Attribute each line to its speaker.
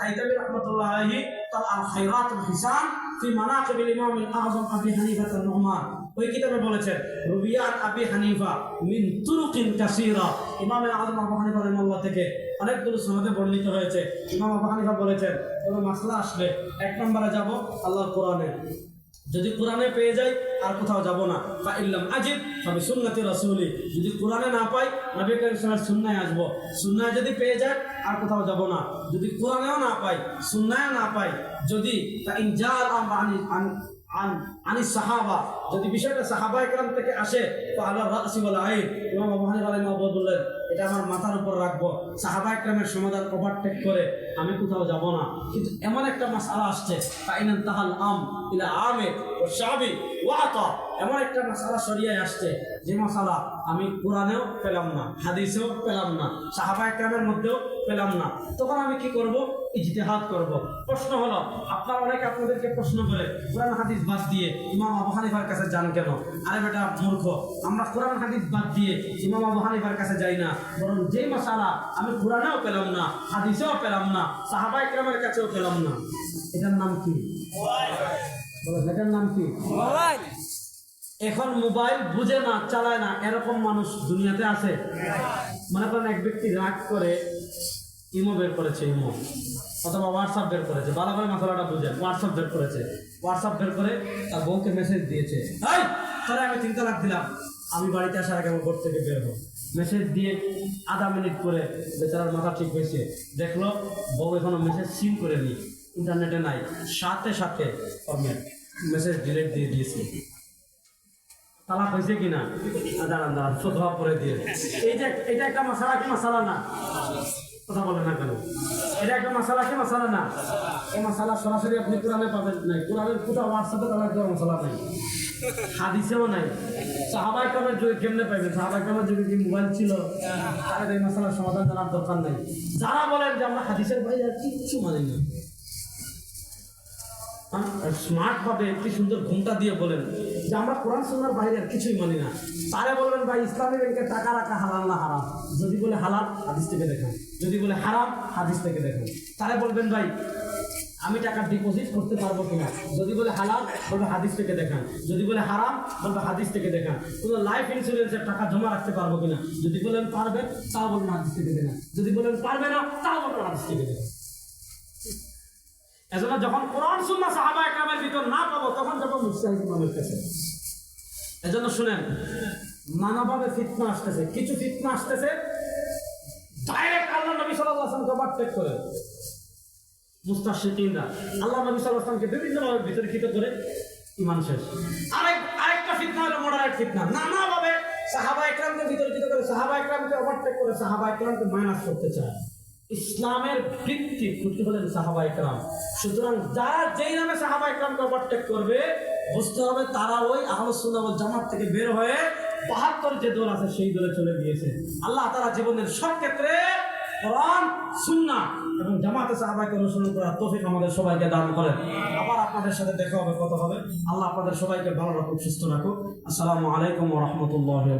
Speaker 1: হাইতামি رحمة الله عليه الخيرات الحسان في مناقب الإمام الأعظم أبي حنيفة নুমান ওই কিতাবে বলেছেন, রুবিয়াত আবি হানিফা মিন তুরুকিন কাসিরা। ইমাম আজম আবু হানিফা রহমাল্লাহ থেকে অনেকগুলো সনদে বর্ণিত হয়েছে। ইমাম আবু হানিফা বলেছেন, কোনো মাসলা আসলে এক নম্বরে যাব আল্লাহ কোরআনে। যদি কোরআনে পেয়ে যাই, আর কোথাও যাব না। বা ইল্লাম আজিব তবে সুন্নতি রসুলি। যদি কোরআনে না পাই, নবী করিম সুন্নায় আসব। সুন্নায় যদি পেয়ে যায় আর কোথাও যাব না। যদি কোরআনেও না পাই, সুন্নায়ও না পাই, যদি আনি সাহাবা। যদি বিষয়টা সাহাবা একরাম থেকে আসে তো আল্লাহ রাসি বলা আইন। ইমাম আবু হানিফা রাহিমাহুল্লাহ বললেন এটা আমার মাথার উপর রাখব। সাহাবা একরামের সমাধান ওভারটেক করে আমি কোথাও যাব না। কিন্তু এমন একটা মাসালা আসছে ফাইনান তাহাল আম ইলা আমে ও শাবি ওয়াতা এমন একটা মাসালা সরিয়ে আসছে, যে মশালা আমি কোরআনেও পেলাম না, হাদিসেও পেলাম না, সাহাবা একরামের মধ্যেও পেলাম না। তখন আমি কি করব? ইজতেহাদ করব। প্রশ্ন হলো, আপনার অনেক আপনাদেরকে প্রশ্ন করে, কোরআন হাদিস বাদ দিয়ে ইমাম আবু হানিফার কাছে যান কেন? আরে বেটা মূর্খ, আমরা কোরআন হাদিস বাদ দিয়ে ইমাম আবু হানিফার কাছে যাই না। বরং যেই মশালা আমি কোরআনেও পেলাম না, হাদিসেও পেলাম না সাহাবা একরামের কাছেও পেলাম না। এটার নাম কি? এটার নাম কি? এখন মোবাইল বুঝে না, চালায় না, এরকম মানুষ দুনিয়াতে আছে? মনে করেন এক ব্যক্তি রাগ করে ইমো বের করেছে, ইমো। অথবা হোয়াটসঅ্যাপ বের করেছে। ভালো করে মশলাটা বুঝে হোয়াটসঅ্যাপ বের করেছে। হোয়াটসঅ্যাপ বের করে তার বউকে মেসেজ দিয়েছে। এই তাহলে আমি তিন তালাক দিলাম। আমি বাড়িতে আসার আগে আমার ঘর থেকে বের হব মেসেজ দিয়ে আধা মিনিট করে বেচারার মাথা ঠিক হয়েছে, দেখল বউ এখনও মেসেজ সিন করে নি ইন্টারনেটে নাই, সাথে সাথে মেসেজ ডিলেট দিয়ে দিয়েছে। তালাক হয়েছে কিনা? দাঁড়ান দাঁড়ান হওয়া পরে দিয়ে। এই যে, এটা একটা মশালা কি মশালা না? কথা বলে না কেন? এটা একটা মশালা কি মশালা না? এই মশালা সরাসরি আপনি কোরআনে পাবেন নাই। কোরআনের কোথাও হোয়াটসঅ্যাপে তালাক কেউ মশলা নাই। হাদিসেও নাই। সাহাবাই কামের যুগে কেমনে পাইবে সাহাবাই কামের যুগে কি মোবাইল ছিল? তাদের এই মশালার সমাধান জানার দরকার নাই। যারা বলেন যে আমরা হাদিসের বাইরে কিচ্ছু মানি না। স্মার্ট ভাবে কি সুন্দর ঘুমটা দিয়ে বলেন যে আমরা কোরআন সুন্নার বাইরে আর কিছুই মানি না। তারে বলবেন, ভাই ইসলামী ব্যাংকে টাকা রাখা হালাল না হারাম? যদি বলে হালাল, হাদিস থেকে দেখান। যদি বলে হারাম, হাদিস থেকে দেখান। তারে বলবেন, ভাই, আমি টাকা ডিপোজিট করতে পারব কিনা? যদি বলে হালাল, বলবে হাদিস থেকে দেখান। যদি বলে হারাম, বলবে হাদিস থেকে দেখান। কোনো লাইফ ইন্স্যুরেন্সের টাকা জমা রাখতে পারব কিনা? যদি বলেন পারবেন, তাও বলবেন হাদিস থেকে দেখান। যদি বলেন পারবে না, তাও বলবেন হাদিস থেকে দেখান। এজন্য যখন কোরআন, সুন্নাহ সাহাবা একরামের ভিতর না পাবো, তখন যাব মুস্তাহিদ ইমামের কাছে। এজন্য শুনেন, নানাভাবে ফিতনা আসতেছে। কিছু ফিতনা আসতেছে ডাইরেক্ট আল্লাহ নবী সাল্লাল্লাহু আলাইহি ওয়াসাল্লামকে ওভারটেক করে। মুস্তাশিকিনরা আল্লাহ নবী সাল্লাল্লাহু আলাইহি ওয়াসাল্লামকে বিভিন্নভাবে বিতর্কিত করে ইমান শেষ। আরেক, আরেকটা ফিতনা হলো মডারেট ফিতনা। নানাভাবে সাহাবা একরামকে বিতর্কিত করে সাহাবা একরামকে ওভারটেক করে সাহাবা একরামকে মাইনাস করতে চায়। ইসলামের ভিত্তি খুঁটি হলেন সাহাবা একরাম। সুতরাং যারা যেই নামে সাহাবা একরামকে ওভারটেক করবে, বুঝতে হবে তারা ওই আহলসুল্লাহ ওয়াল জামাত থেকে বের হয়ে বাহাত্তর যে দল আছে সেই দলে চলে গিয়েছে। আল্লাহ তারা জীবনের সব ক্ষেত্রে কোরআন, সুন্নাহ এবং জামাতে সাহাবাকে অনুসরণ করার তৌফিক আমাদের সবাইকে দান করেন। আবার আপনাদের সাথে দেখা হবে কত হবে। আল্লাহ আপনাদের সবাইকে ভালো রাখুক, সুস্থ রাখুক। আসসালামু আলাইকুম রাহমাতুল্লাহি